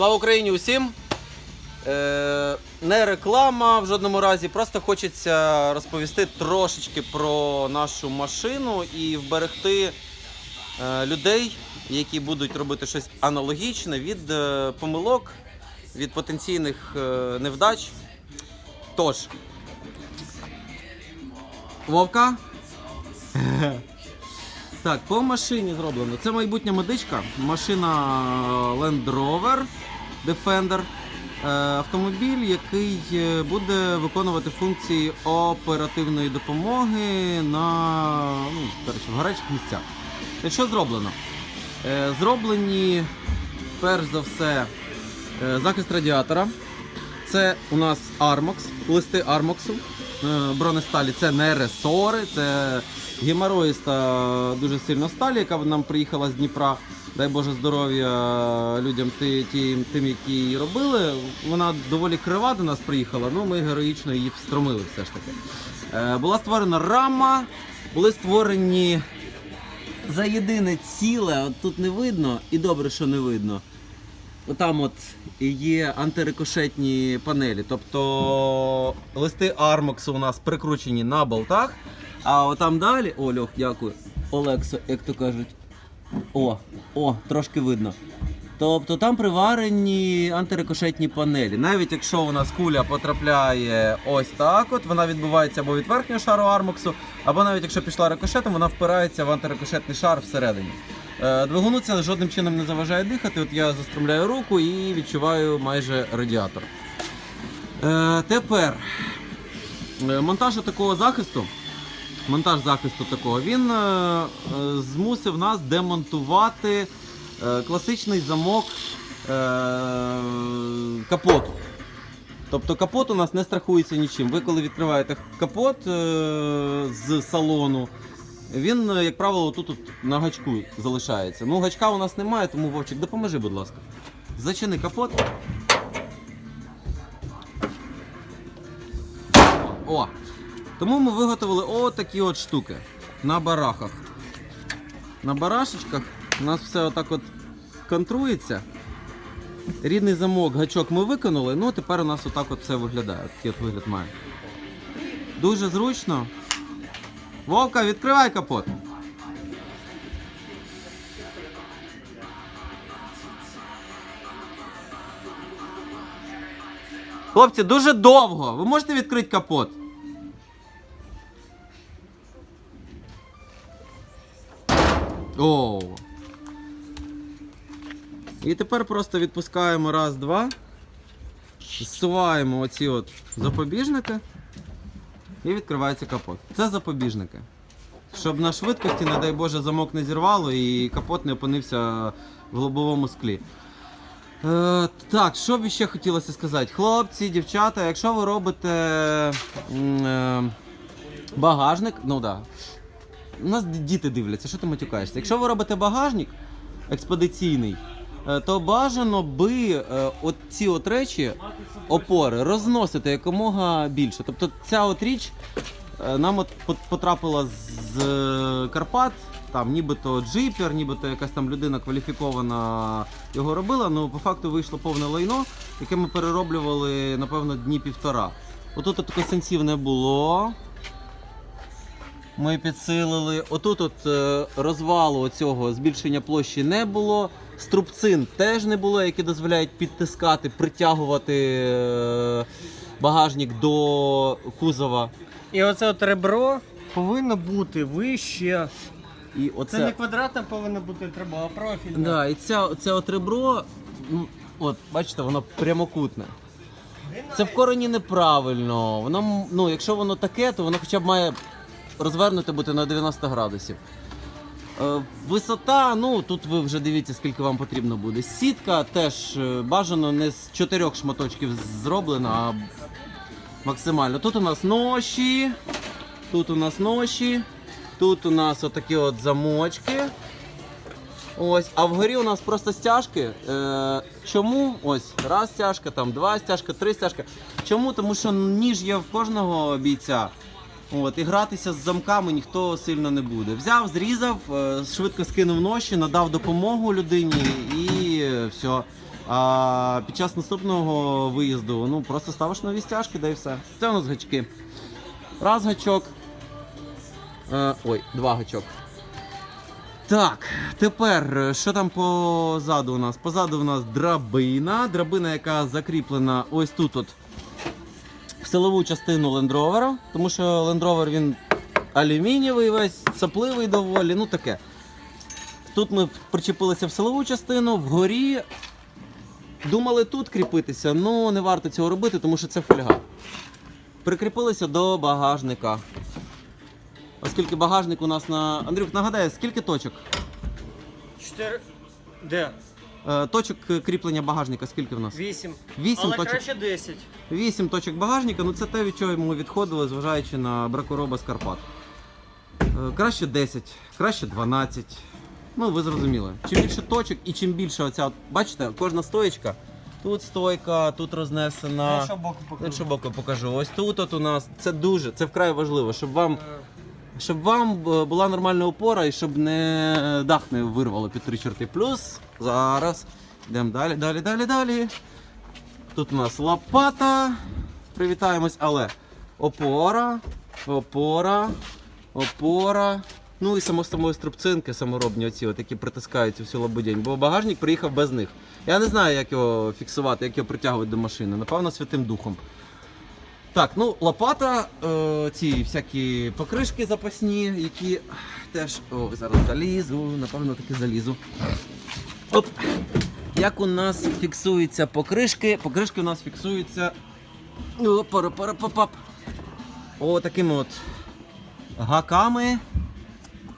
Слава Україні усім! Е, не реклама в жодному разі, просто хочеться розповісти трошечки про нашу машину і вберегти е, людей, які будуть робити щось аналогічне від е, помилок, від потенційних е, невдач. Тож, Вовка. Так, по машині зроблено. Це майбутня медичка. Машина Land Rover Defender. Е, Автомобіль, який е, буде виконувати функції оперативної допомоги на ну, коротше, в гарячих місцях. Е, Що зроблено? Зроблені, перш за все, захист радіатора. Це у нас Armox, листи Армоксу, бронесталі. Це не ресори, це геморроїста дуже сильно сталь, яка нам приїхала з Дніпра. Дай Боже здоров'я людям ти- тим, тим, які її робили. Вона доволі крива до нас приїхала, ну ми героїчно її встромили все ж таки. Е, Була створена рама, були створені за єдине ціле, от тут не видно, і добре, що не видно. Отам от є антирикошетні панелі. Тобто листи Армоксу у нас прикручені на болтах. А отам далі. О, Льох, дякую. Олексо, як то кажуть. О, о, трошки видно. Тобто там приварені антирикошетні панелі. Навіть якщо у нас куля потрапляє ось так, от вона відбувається або від верхнього шару армоксу, або навіть якщо пішла рикошетом, вона впирається в антирикошетний шар всередині. Е, Двигуну це жодним чином не заважає дихати. От я застромляю руку і відчуваю майже радіатор. Е, тепер е, монтаж такого захисту. Монтаж захисту такого, він е, е, змусив нас демонтувати е, класичний замок капоту. Тобто капот у нас не страхується нічим. Ви коли відкриваєте капот з салону, він, як правило, тут на гачку залишається. Ну, гачка у нас немає, тому Вовчик, допоможи, будь ласка. Зачини капот. О! Тому ми виготовили отакі от штуки на барахах. На барашечках у нас все отак от контрується. Рідний замок, гачок ми виконали, ну тепер у нас отак от все виглядає. Такий от вигляд має. Дуже зручно. Вовка, відкривай капот. Хлопці, дуже довго. Ви можете відкрити капот? О. І тепер просто відпускаємо раз, два. Зсуваємо оці от запобіжники. І відкривається капот. Це запобіжники. Щоб на швидкості, не дай Боже, замок не зірвало і капот не опинився в лобовому склі. Е, так, що б ще хотілося сказати? Хлопці, дівчата, якщо ви робите е, багажник, ну. Да, у нас діти дивляться, що ти матюкаєшся. Якщо ви робите багажник експедиційний, е, то бажано би е, от ці от речі, опори, розносити якомога більше. Тобто ця от річ е, нам от потрапила з Карпат, там нібито джипер, нібито якась там людина кваліфікована його робила, але по факту вийшло повне лайно, яке ми перероблювали, напевно, дні півтора. Отут от косинців не було. Ми підсилили. Отут от е, розвалу цього збільшення площі не було. Струбцин теж не було, які дозволяють підтискати, притягувати е, багажник до кузова. І оце от ребро повинно бути вище. І Це не квадратне повинно бути ребро, а профільне. да, і ця, це от ребро, от, бачите, воно прямокутне. Це в корені неправильно. Воно, ну, якщо воно таке, то воно хоча б має розвернути бути на 90 градусів. Е, Висота, ну тут ви вже дивіться, скільки вам потрібно буде. Сітка теж е, бажано не з чотирьох шматочків зроблена, а максимально. Тут у нас ноші, тут у нас ноші, тут у нас отакі от замочки. Ось, а вгорі у нас просто стяжки. Е, чому? Ось, раз стяжка, там два стяжка, три стяжка. Чому? Тому що ніж є в кожного бійця. От, і гратися з замками ніхто сильно не буде. Взяв, зрізав, е, швидко скинув ноші, надав допомогу людині і все. А під час наступного виїзду ну, просто ставиш нові стяжки, да і все. Це у нас гачки. Раз гачок. Е, ой, два гачок. Так, тепер е, що там позаду у нас? Позаду у нас драбина. Драбина, яка закріплена ось тут от силову частину Land Rover, тому що Land Rover він алюмінієвий, весь сапливий доволі, ну таке. Тут ми причепилися в силову частину, вгорі. Думали тут кріпитися, але не варто цього робити, тому що це фольга. Прикріпилися до багажника. Оскільки багажник у нас на. Андрюх, нагадай, скільки точок? Чотири. Де? Е, точок кріплення багажника, скільки в нас? Вісім. Вісім Але точок. краще десять. 8 точок багажника, ну це те, від чого ми відходили, зважаючи на бракороба з Карпат. Е, Краще 10, краще 12. Ну, ви зрозуміли. Чим більше точок і чим більше оця, бачите, кожна стоєчка. Тут стойка, тут рознесена. З боку З іншого боку покажу. Ось тут от у нас це дуже, це вкрай важливо, щоб вам, Е, щоб вам е, була нормальна опора і щоб не дах не вирвало під три чорти. Плюс зараз йдемо далі, далі, далі, далі. Тут у нас лопата. Привітаємось, але опора, опора, опора. Ну і само самої струбцинки саморобні, оці, от, які притискають всю лабудень. Бо багажник приїхав без них. Я не знаю, як його фіксувати, як його притягувати до машини. Напевно, святим духом. Так, ну лопата, е, ці всякі покришки запасні, які теж. О, зараз залізу, напевно, таки залізу. Оп. Як у нас фіксуються покришки? Покришки у нас фіксуються. О, пара, пара, пап. О, такими от гаками.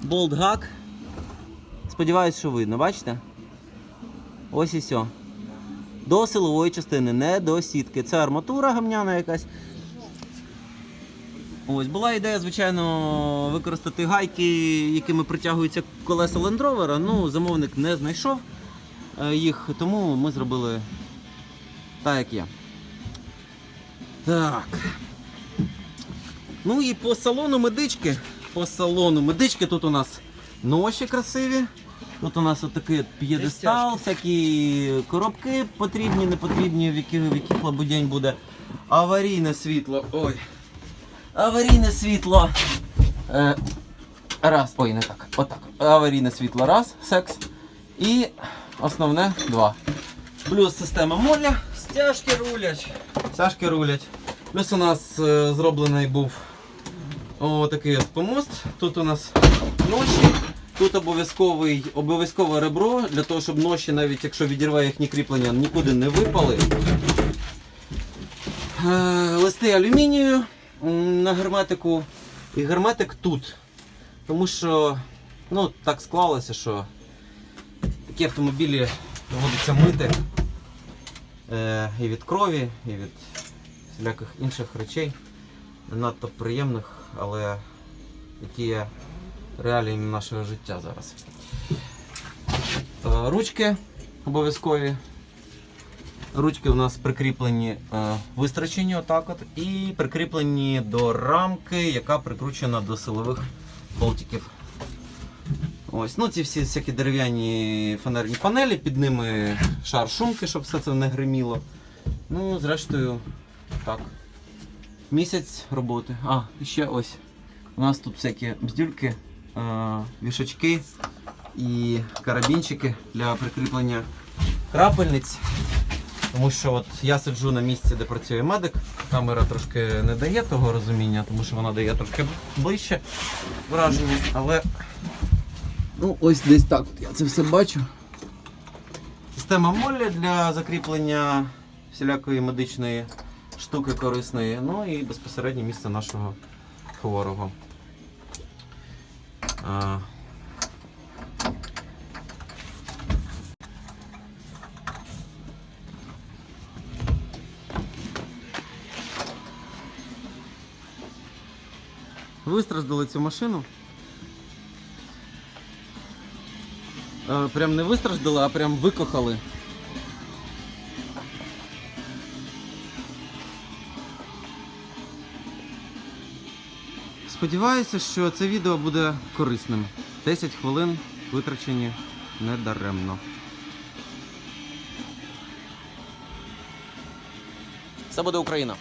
Болт-гак. Сподіваюсь, що видно, бачите? Ось і все. До силової частини, не до сітки. Це арматура гамняна якась. Ось була ідея, звичайно, використати гайки, якими притягуються колеса Rover. Ну, замовник не знайшов е, їх, тому ми зробили так, як є. Так. Ну і по салону медички. По салону медички тут у нас ноші красиві. Тут у нас отакий п'єдестал, всякі коробки потрібні, не потрібні, в яких, в яких лабудень буде. Аварійне світло. Ой. Аварійне світло. Е, раз. Ой, не так. Отак. Аварійне світло раз, секс. І основне два. Плюс система моля. Стяжки рулять. Стяжки рулять. Плюс у нас е, зроблений був отакий от помост. Тут у нас ноші. Тут обов'язковий обов'язкове ребро для того, щоб ноші, навіть якщо відірває їхні кріплення, нікуди не випали. Е, листи алюмінію на герметику. І герметик тут. Тому що ну, так склалося, що такі автомобілі доводиться мити е, і від крові, і від всіляких інших речей. Не надто приємних, але які є реаліями нашого життя зараз. Е, Ручки обов'язкові. Ручки у нас прикріплені, е, вистрочені отак от, і прикріплені до рамки, яка прикручена до силових болтиків. Ось, ну ці всі всякі дерев'яні фанерні панелі, під ними шар шумки, щоб все це не гриміло. Ну, зрештою, так. Місяць роботи. А, і ще ось. У нас тут всякі бздюльки, е, вішачки і карабінчики для прикріплення крапельниць. Тому що от я сиджу на місці, де працює медик. Камера трошки не дає того розуміння, тому що вона дає трошки ближче враження, але ну ось десь так я це все бачу. Система молі для закріплення всілякої медичної штуки корисної, ну і безпосереднє місце нашого хворого. А, Вистраждали цю машину. Е, Прям не вистраждали, а прям викохали. Сподіваюся, що це відео буде корисним. 10 хвилин витрачені недаремно. Все буде Україна.